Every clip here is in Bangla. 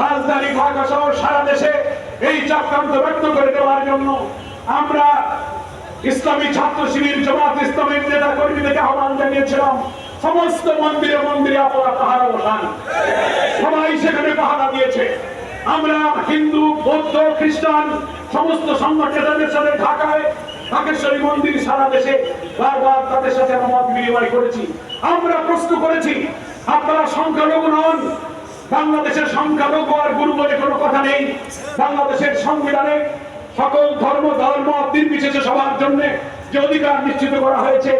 রাজধানী ঢাকা সহ সারা দেশে এই চক্রান্ত ব্যক্ত করে দেওয়ার জন্য আমরা ইসলামী ছাত্র শিবির, জামাত ইসলামের নেতা কর্মীদেরকে আহ্বান জানিয়েছিলাম, সমস্ত মন্দিরে মন্দিরে আপনারা পাহারা বসান সবাই সেখানে পাহারা দিয়েছে। আমরা হিন্দু, বৌদ্ধ, খ্রিস্টান, সমস্ত সংগঠনের সাথে ঢাকায় ঢাকেশ্বরী মন্দির সারা দেশে বারবার তাদের সাথে আমরা মত বিনিময় করেছি। আমরা প্রশ্ন করেছি, আপনারা সংখ্যালঘু নন বাংলাদেশের সংখ্যালঘু আর গুরু বলে কোনো কথা নেই। বাংলাদেশের সংবিধানে সকল ধর্ম ধর্ম নির্বিশেষে সবার জন্য যে অধিকার নিশ্চিত করা হয়েছে,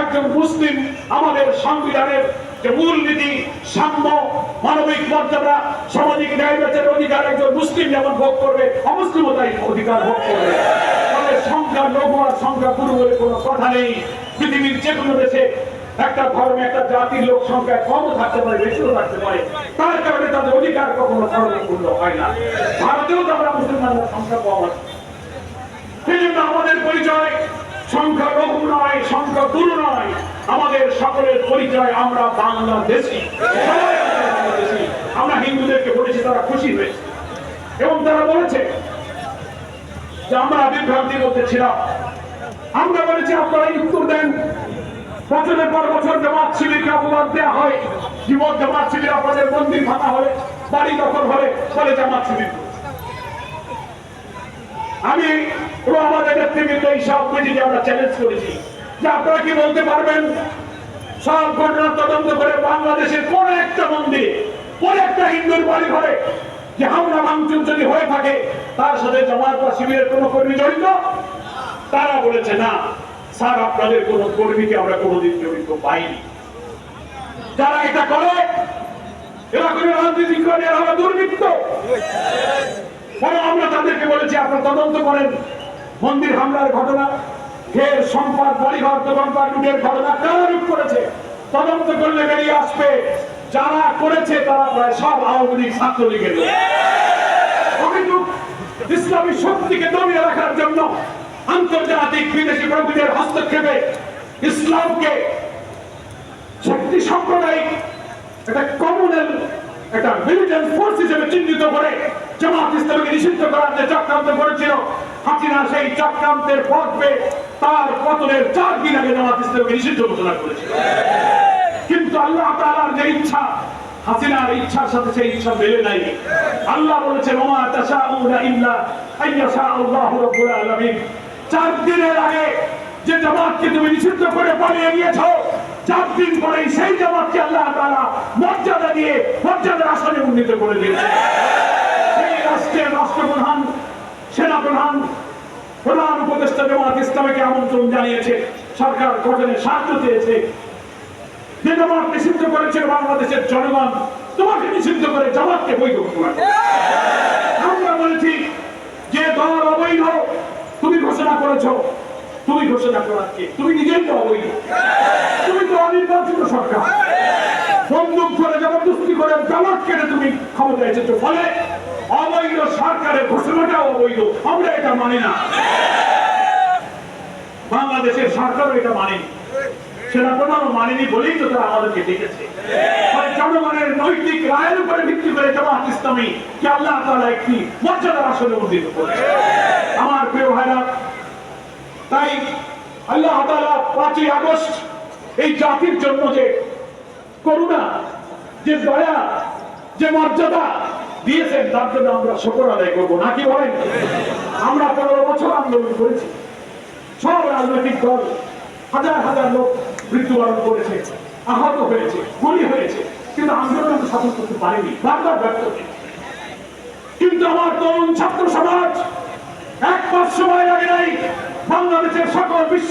একজন মুসলিম আমাদের সংবিধানের যে মূল নীতি, সাম্য, মানবিক মর্যাদা, সামাজিক ন্যায় বিচারের অধিকার একজন মুসলিম যেমন ভোগ করবে অমুসলিমও তাই অধিকার ভোগ করবে। সংখ্যা লঘু আর সংখ্যা গুরু বলে কোনো কথা নেই। পৃথিবীর যে কোনো দেশে একটা ধর্মে, একটা জাতির লোক সংখ্যা কম থাকতে পারে, বেশিও থাকতে পারে। তার কারণে তাদের অধিকার কখনো ধর্মপূর্ণ হয় না। ভারতেও তো আমরা মুসলমানদের সংখ্যা কম আছে। সেই জন্য আমাদের পরিচয় সংখ্যা লঘু নয়, সংখ্যা গুরু নয়। আমাদের সকলের পরিচয় আমরা বাংলাদেশি। আমরা হিন্দুদেরকে বলেছি, তারা খুশি হয়েছে। এবং তারা বলেছে যে আমরা বিভ্রান্তির মধ্যে ছিলাম। আমরা বলেছি আপনারা উত্তর দেন। বছরের পর বছর জামাত শিবিরকে অপবাদ দেওয়া হয়। জীবন জামাত শিবির আপনাদের মন্দির ভাঙা হলে বাড়ি দখল হলে বলে জামাত শিবির। আমি আমাদের নেতৃবৃন্দ এই সব মিটিংয়ে আমরা চ্যালেঞ্জ করেছি। যে আপনারা কি বলতে পারবেন? সব ঘটনা তদন্ত করে বাংলাদেশের কোন একটা মন্দির, কোন একটা হিন্দুর বাড়ি ঘরে যে হামলা ভাঙচুর যদি হয়ে থাকে, তার সাথে জামাত বা শিবিরের কোনো কর্মী জড়িত? তারা বলেছে না। স্যার, আপনাদের কোন কর্মীকে আমরা কোনোদিন জড়িত পাইনি। যারা এটা করে বলেছি ঘটনা লুট করেছে? তদন্ত আসবে। যারা করেছে, তারা প্রায় সব আওয়ামী লীগ ছাত্রলীগের। অভিযোগ, ইসলামী শক্তিকে দমিয়ে রাখার জন্য আন্তর্জাতিক বিদেশি প্রভৃতির হস্তক্ষেপে ইসলামকে শক্তি সাম্প্রদায়িক, একটা কমনাল একটা মিলিটেন্ট ফোর্স হিসেবে চিহ্নিত করে জামাত ইসলামকে নিষিদ্ধ করার যে চক্রান্ত করেছিল, হাসিনা সেই চক্রান্তের পথ তার পতনের চার দিন আগে জামাত ইসলামকে নিষিদ্ধ ঘোষণা করেছিল। কিন্তু আল্লাহ তাআলার যে ইচ্ছা, হাসিনার ইচ্ছার সাথে সেই ইচ্ছা মেলে নাই। আল্লাহ বলেছেন, ওমা তাশাউনা ইল্লা আইয়াশা আল্লাহু রাব্বুল আলামিন। চার দিনের আগে যে জামাতকে তুমি নিষিদ্ধ করে পালিয়ে গিয়েছো, চার দিন পরেই সেই জামাতকে আল্লাহ তারা মর্যাদা দিয়ে মর্যাদার আসনে উন্নীত করে দিয়েছে সেই রাষ্ট্রের রাষ্ট্রপ্রধান, সেনাপ্রধান, প্রধান উপদেষ্টা জামাত ইসলামীকে আমন্ত্রণ জানিয়েছে, সরকার গঠনের সাহায্য চেয়েছে যে জামাত নিষিদ্ধ করেছে বাংলাদেশের জনগণ, তোমাকে নিষিদ্ধ করে জামাতকে বৈধ করে। আমরা বলেছি যে দল অবৈধ তুমি ঘোষণা করেছ? তুমি ঘোষণা করার কে? তুমি নিজেই তো অবৈধ। তুমি তো অনির্বাচিত সরকার। বন্দুক করে জবরদস্তি করে জামাত কেটে তুমি ক্ষমতা এসেছ। ফলে অবৈধ সরকারের ঘোষণাটাও অবৈধ। আমরা এটা মানি না। বাংলাদেশের সরকারও এটা মানেনি। সেটা প্রধান মানেনি বলেই তো তারা আমাদেরকে ডেকেছে। জনগণের নৈতিক রায়ের উপরে ভিত্তি করে জামাত ইসলামী কে আল্লাহ তাআলা একটি মর্যাদার আসনে উন্নীত করেছে। আমার প্রিয় আল্লাহ তাআলা পাঁচই আগস্ট এই জাতির জন্য যে করুণা, যে দয়া, যে মর্যাদা দিয়েছেন, তার জন্য আমরা শকর আদায় করব। নাকি বলেন? আমরা পনেরো বছর আন্দোলন করেছি। সব রাজনৈতিক দল হাজার হাজার লোক মৃত্যুবরণ করেছে, আহত হয়েছে, গুলি হয়েছে, কিন্তু আন্দোলন সফল করতে পারিনি, বারবার ব্যর্থ কিন্তু আমার তরুণ ছাত্র সমাজ এক মাস সময় লাগে নাই বাংলাদেশের সকল বিশ্ব